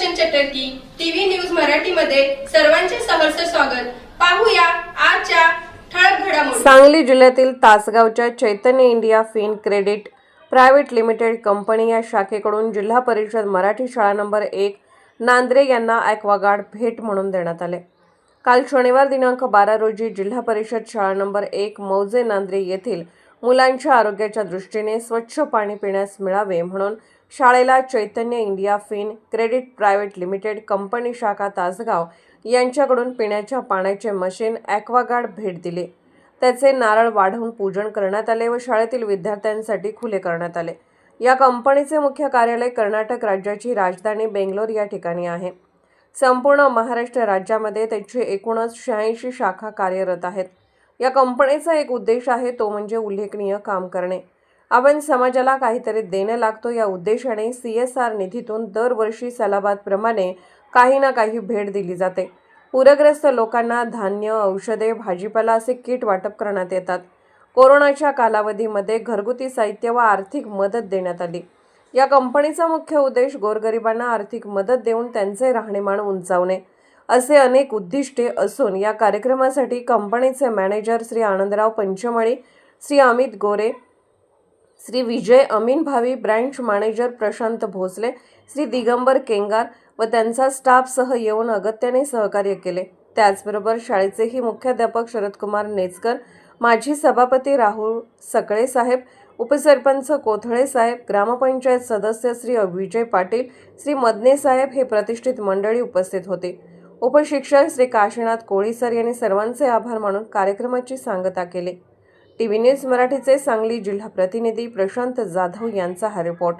म्हटलं की TV news मराठीमध्ये सर्वांचे सहर्ष स्वागत. पाहूया आजच्या ठळक घडामोडी. सांगली जिल्ह्यातील तासगावच्या Chaitanya India fin credit private limited company या शाखेकडून जिल्हा परिषद मराठी शाळा नंबर एक नांद्रे यांना ॲक्वागार्ड भेट म्हणून देण्यात आले. काल शनिवार दिनांक बारा रोजी जिल्हा परिषद शाळा नंबर एक मौजे नांद्रे येथील मुलांच्या आरोग्याच्या दृष्टीने स्वच्छ पाणी पिण्यास मिळावे म्हणून शाळेला Chaitanya India fin credit private limited company शाखा तासगाव यांच्याकडून पिण्याच्या पाण्याचे मशीन ॲक्वागार्ड भेट दिली. त्याचे नारळ वाढवून पूजन करण्यात आले व शाळेतील विद्यार्थ्यांसाठी खुले करण्यात आले. या कंपनीचे मुख्य कार्यालय कर्नाटक राज्याची राजधानी बेंगलोर या ठिकाणी आहे. संपूर्ण महाराष्ट्र राज्यामध्ये त्याची एकूणच शहाऐंशी शाखा कार्यरत आहेत. या कंपनीचा एक उद्देश आहे तो म्हणजे उल्लेखनीय काम करणे. आपण समाजाला काहीतरी देणं लागतो या उद्देशाने सी एस आर निधीतून दरवर्षी सलाबादप्रमाणे काही ना काही भेट दिली जाते. पूरग्रस्त लोकांना धान्य औषधे भाजीपाला असे किट वाटप करण्यात येतात. कोरोनाच्या कालावधीमध्ये घरगुती साहित्य व आर्थिक मदत देण्यात आली. या कंपनीचा मुख्य उद्देश गोरगरिबांना आर्थिक मदत देऊन त्यांचे राहणीमान उंचावणे असे अनेक उद्दिष्टे असून या कार्यक्रमासाठी कंपनीचे मॅनेजर श्री आनंदराव पंचमळी श्री अमित गोरे श्री विजय अमीन भावी ब्रँच मॅनेजर प्रशांत भोसले श्री दिगंबर केंगार व त्यांचा स्टाफसह येऊन अगत्याने सहकार्य केले. त्याचबरोबर शाळेचेही मुख्याध्यापक शरदकुमार नेचकर माजी सभापती राहुल सकळे साहेब उपसरपंच कोथळे साहेब ग्रामपंचायत सदस्य श्री विजय पाटील श्री मदने साहेब हे प्रतिष्ठित मंडळी उपस्थित होते. उपशिक्षक श्री काशीनाथ कोळीसर यांनी सर्वांचे आभार मानून कार्यक्रमाची सांगता केली. टीव्ही न्यूज मराठीचे सांगली जिल्हा प्रतिनिधी प्रशांत जाधव यांचा हा रिपोर्ट.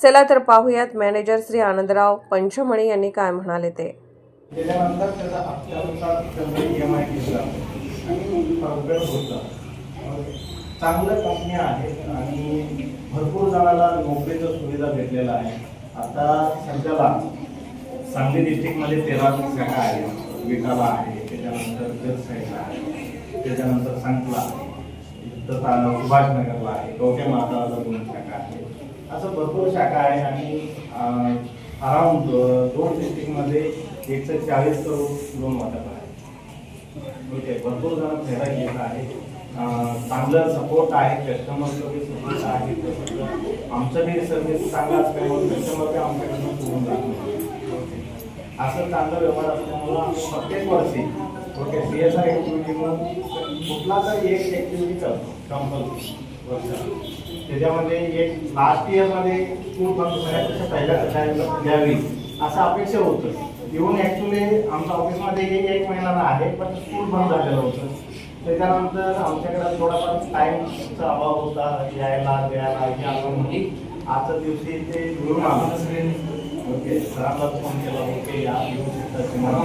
चला तर पाहूयात मॅनेजर श्री आनंदराव पंचमणी यांनी काय म्हणाले ते. त्याच्यानंतर त्याचा हप्त्यानुसार आणि चांगल्या कंपन्या आहेत आणि भरपूर जणाला नोकरीचं सुविधा भेटलेला आहे. आता सध्याला सांगली डिस्ट्रिक्टमध्ये तेरा शाखा आहे विटाला आहे त्याच्यानंतर जगसाईला आहे त्याच्यानंतर सांगला आहे सुभाषनगरला आहे. कवठे महाराजाचा दोन शाखा आहे. असं भरपूर शाखा आहे आणि अराउंड दोन डिस्ट्रिक्टमध्ये एकशे चाळीस करोड लोन वाटप आहे ओके भरपूर जण फायदा घेत आहे चांगला चांगलं सपोर्ट आहे कस्टमर सर्व्हिस सपोर्ट आहे. आमचं बी सर्व्हिस चांगलं असल्यामुळे कस्टमर बी आमच्याकडनं सोडून जात नाही. असं चांगला व्यवहार असल्यामुळं आम्ही प्रत्येक वर्षी okay C S R activity म्हणून कुठला तरी एक ॲक्टिव्हिटी करतो कंपल्सरी वर्षाला. त्याच्यामध्ये एक लास्ट इयरमध्ये स्कूल बंद झाल्यापेक्षा पहिल्या कशाला द्यावी असं अपेक्षा होतं. येऊन ॲक्च्युली आमच्या ऑफिसमध्ये एक एक महिन्याला आहे पण स्कूल बंद झालेलं होतं. त्याच्यानंतर आमच्याकडे थोडाफार टाईमचा अभाव होता यायला द्यायला हे आलं म्हणून. आजच्या दिवशी ते मिळून आलं. ओके सरांना फोन केला ओके या येऊ शकता तुम्हाला